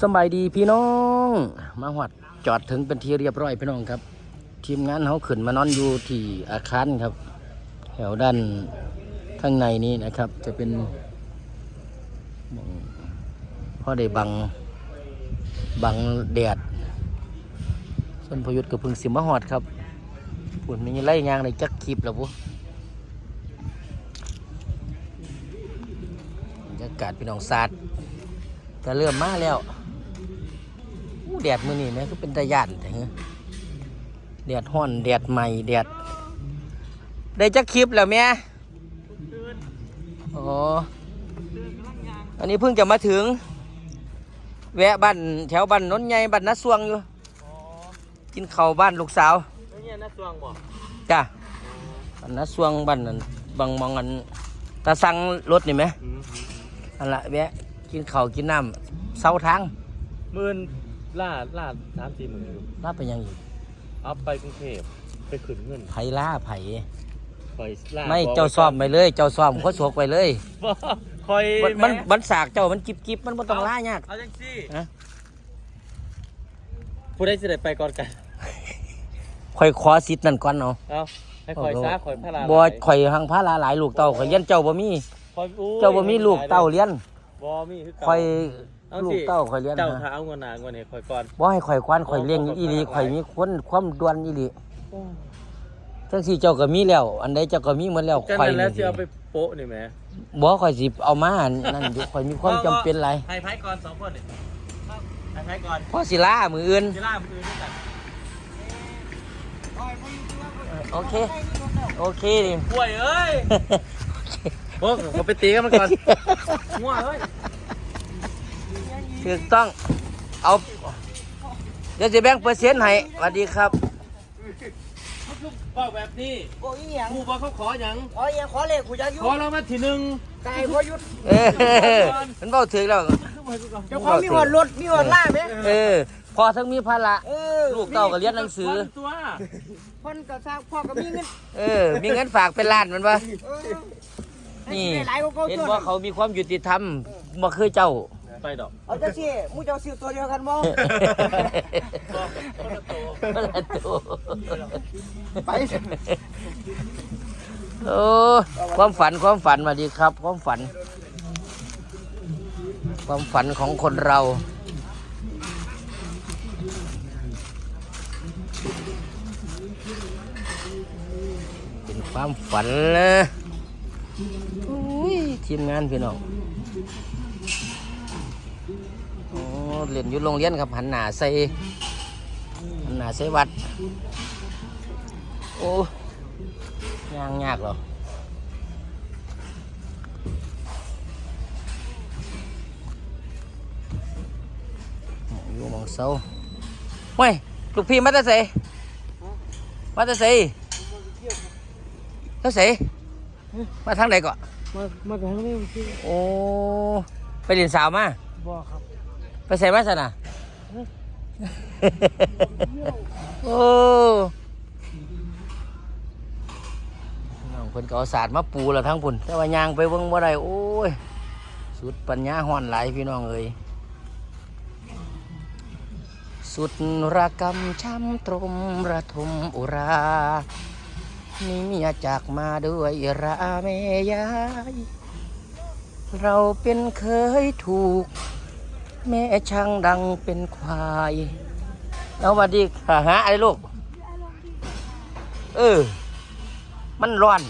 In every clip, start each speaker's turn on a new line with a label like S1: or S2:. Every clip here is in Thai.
S1: สบายดีพี่น้อง มาหวัดจอดถึงเป็นที่เรียบร้อยพี่น้องครับ ทีมงานเขาขึ้นมานอนอยู่ที่อาคารครับ แถวด้านข้างในนี้นะครับ จะเป็นพ่อได้บังบังแดดส่วนพยุทธกับพึ่งสิมาหอดครับปุ่นมีไล่ยางในจักคลิปแล้วปุ๊บรรยากาศพี่น้องซาดก็เริ่มมาแล้ว แดดมือนี่แม่ก็เป็นตะย่านแต่เงี้ยแดดห้อนแดดใหม่แดดได้จักคลิปแล้วแม่อ๋ออันนี้เพิ่งจะมาถึง แวะบ้านแถวบ้านนนท์ใหญ่บ้านนาสวงอยู่กินข้าวบ้านลูกสาว
S2: แล้วเนี่ยนักสวงบอก
S1: จ้ะบ้านนาสวงบ้านนั้นบางมองกันตาสั่งรถนี่ไหมอันละแวะกินข้าวกินน้ำเสาทาง
S2: หมื่น ล่าล่าสามสี่หมื่นอยู่
S1: ลาไปยังอีก
S2: เอาไปกรุงเทพไปขึ้นเงิน
S1: ไผล่าไผ
S2: คอยล่า
S1: ไม่
S2: บอก
S1: เจ้าซ่อมไปเลย เจ้าซ่อมเขาสวกไปเลย
S2: บ่คอย
S1: มันมัน
S2: แมั
S1: นสากเจ้ามันจิบจิบมันบ่ต้องล่ายาก
S2: เอาจังซี่
S1: ฮะ
S2: ผู้ใดสิได้ไปก่อนกัน
S1: ข่อยขอสิทธิ์นั่นก่อนเนาะ
S2: เอาให้คอยซาคอยพารา
S1: บ่
S2: หลาย
S1: ข่อยหังพาลาหลายลูกเต้าข่อยเรียนเจ้าบ่มี
S2: คอยอู้ย
S1: เจ้าบ่มีลูกเต้าเรียน
S2: บ่มีคือเก่า
S1: ข่อย
S2: เอา
S1: ลู
S2: สิ
S1: กเต้าข่อยเรียน
S2: เจ้า
S1: นะ
S2: ถ้าเอาเงินหนาเงินให้คอยก่อน
S1: บ่ให้ข่อยควันข่อยเลี้ยงอีหลีข่อยมีคนความด่วนอีหลีจังซี่เจ้าก็มีแล้ว อันใดเจ้าก็มีหมดแล้ว
S2: จัง
S1: ข่อย
S2: นั้นแล้ว
S1: นี่
S2: สิเอาไปโปะนี่แหม
S1: บ่ข่อยสิเอามาอันนั่นอยู่ข่อยมีความจำเป็นหลาย
S2: ให้ไผก่อนสองคนนี่ให้ไผก่อน
S1: พอสิลามื้ออื่น
S2: สิล่ามืออื่นด้วยกัน
S1: โอเค โอเคดิ
S2: ป่วยเอ้ยโอ้ผมไปตีกันมันก่อน ง่วงเอ้ย
S1: ถูกต้องเอา เดี๋ยวจะแบ่งเปอร์เซ็นต์ให้สวัสดีครับ
S2: บอกแบบนี้
S3: โอ้ยหยัง
S2: กูบอกเขาขออย่าง
S3: ขอหยังขอเลขกูจะอยุ่
S2: ขอเรามาทีหนึ่ง
S3: ไก่พ่อยุด
S1: เออมันเบาถึงแล้ว
S3: เจ้าของมีหอดรถมีหอดล่าไหม
S1: เออ พอทั้งมีภาระ
S3: เออ
S1: ลูกเต้าก็เรียนหนังสือ
S2: ตัว
S3: คนก็สร้างพ่อก็มีเงิน
S1: เออ มีเงินฝากเป็นล้านมันปะ
S3: เออ
S1: นี่
S3: ให้ได้หลายกว่า
S1: เห็น
S3: ตัว
S1: ว่าเขามีความยุติธรรมบ่คือเจ้า
S2: ไปดอก
S3: เอาจะสิมูเจ้าซื้อตัวเดียวกันบ่
S1: คนละตัว
S3: ไป
S1: โอ้ความฝันความฝันมาดีครับ ความฝัน ความฝันของคนเราเป็นความฝันนะอุ้ยทีมงานพี่น้องโอ้ เรียนอยู่โรงเรียนครับหันหน้าใส่หันหน้าใส่วัด โอ้ยางยากเหรออยู่หมองเสาเฮ้ยลูกพี่มาแตาใส่มาแตาใส่เท่าใส่มาทางไหนก่อน
S3: มามาทางนี้สิ
S1: โอ้ ไปเรียนสาวมา
S3: บ่ครับ
S1: ไปใส่มาสนะโอ้น้องเพิ่นก็เอาศาสตร์มาปูแล้วทั้งพุ่นแต่ว่ายางไปเบิ่งบ่ได้โอ้ย สุดปัญญาฮ้อนหลายพี่น้องเอ้ยสุดระกำช้ำตรมระทมอุรานี่เมียจากมาด้วยราแม่ยาย เราเป็นเคยถูก แม่ช่างดังเป็นควายแล้วสวัสดีค่ะฮะไอะไรลูก เออ มันร้อน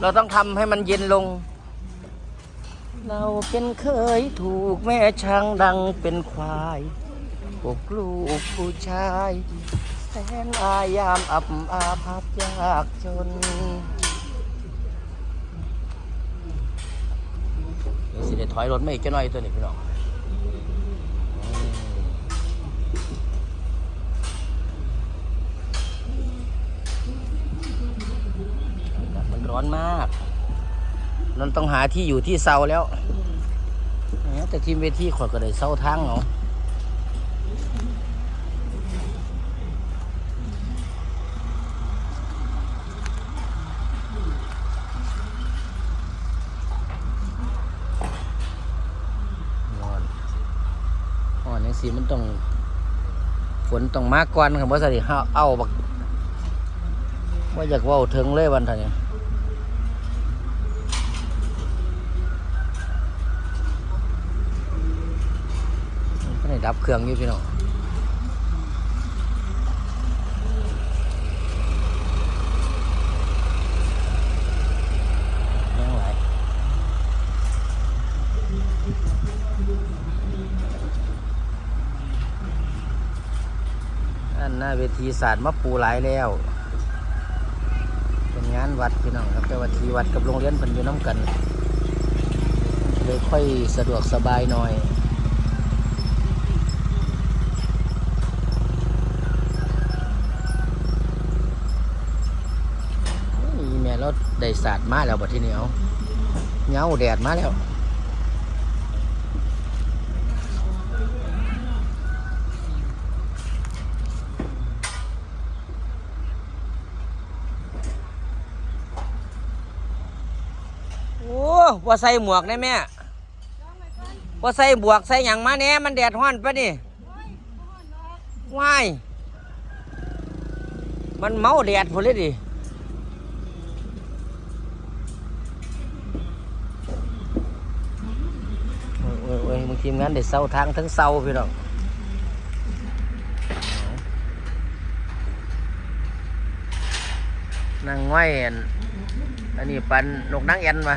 S1: เราต้องทำให้มันเย็นลง เราเป็นเคยถูกแม่ช่างดังเป็นควายพวกลูกผู้ชาย แสนอายามอับอาภัพยากจน ดี๋ยวถอยรถไม่อีกจะหน่อยตัวนี้พี่น้องมันร้อนมากนั่นต้องหาที่อยู่ที่เซาแล้วแต่ทีมเวทีขอยก็ได้เซาทั้งเนาะ สีมันต้อง ฝนต้องมาก่อนครับว่าสิเฮาเอาบักว่าอยากว่าถึงเลยวันท่านี้ก็ได้ดับเครื่องอยู่พี่น้องไหลายอันหน้า เวทีศาสตร์มาปูหลายแล้ว เป็นงานวัดพี่น้องครับแต่ว่าที่วัดกับโรงเรียนเพิ่นอยู่น้ำกัน เลยค่อยสะดวกสบายหน่อยนี่แม่เราได้ศาสตร์มาแล้วบัดที่นี้เอาเหงาแดดมาแล้ว โอ้ ว่าใส่หมวกได้แม่ว่าใส่บวกใส่หยังมาแหน่มันแดดร้อนปะนี่ว้ายมันเมาแดดพอเลยดิโอ้ยโอ้ยมึงทีมงานเด็ดเศร้าทางทั้งเศร้าพี่น้องนั่งไว้อันอันนี้ปันนกนางแอนมา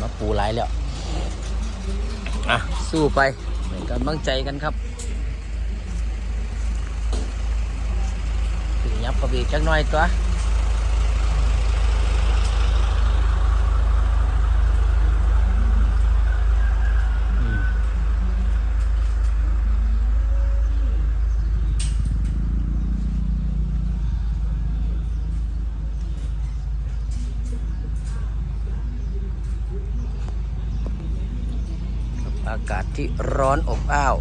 S1: มาปูหลายแล้ว อะ สู้ไปเป็นกำลังใจกันครับถึงยับกระบีกจักน้อยตัว อากาศที่ร้อนอบอ้าว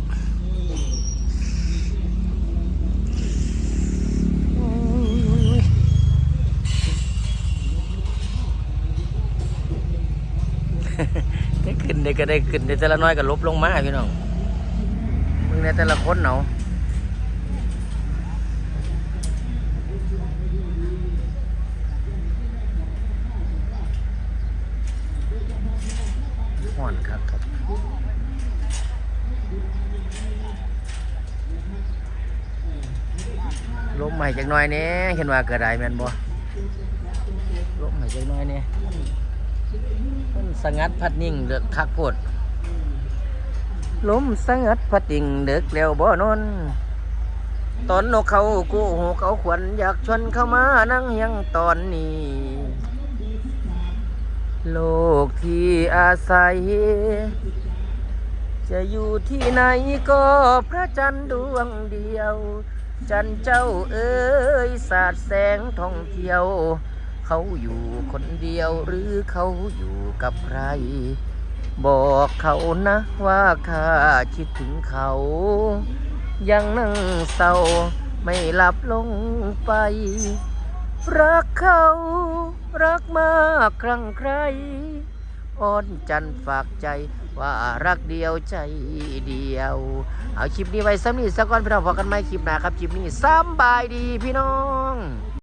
S1: ได้ขึ้นได้ก็ได้ขึ้นได้แต่ละน้อยก็ลบลงมาพี่น้องมึงในแต่ละคนเนาะห่อนครับครับ ลมใหม่จักน่อยเนี้เห็นว่าเกิดอะไรแมนบ่ลมใหม่จักน่อยเนี้มันสงัดพัดนิ่งเดือกคักโพดลมสงัดพัดดิ่งเด็กแล้วบ่นอนตอนนกเขากู้หูเขาขวัญอยากชวนเข้ามานั่งเฮียังตอนนี้ โลกที่อาศัย จะอยู่ที่ไหนก็พระจันทร์ดวงเดียว จันเจ้าเอ้ยสาดแสงท่องเที่ยว เขาอยู่คนเดียวหรือเขาอยู่กับใคร บอกเขานะว่าข้าคิดถึงเขา ยังนั่งเศร้าไม่หลับลงไป รักเขา รักมากครั้งใคร อ้อนจันฝากใจ ว่ารักเดียวใจเดียว เอาคลิปนี้ไว้ซ้ำนี่สักวันพี่น้องพอกันไหมคลิปหน้าครับคลิปนี้สำบายดีพี่น้อง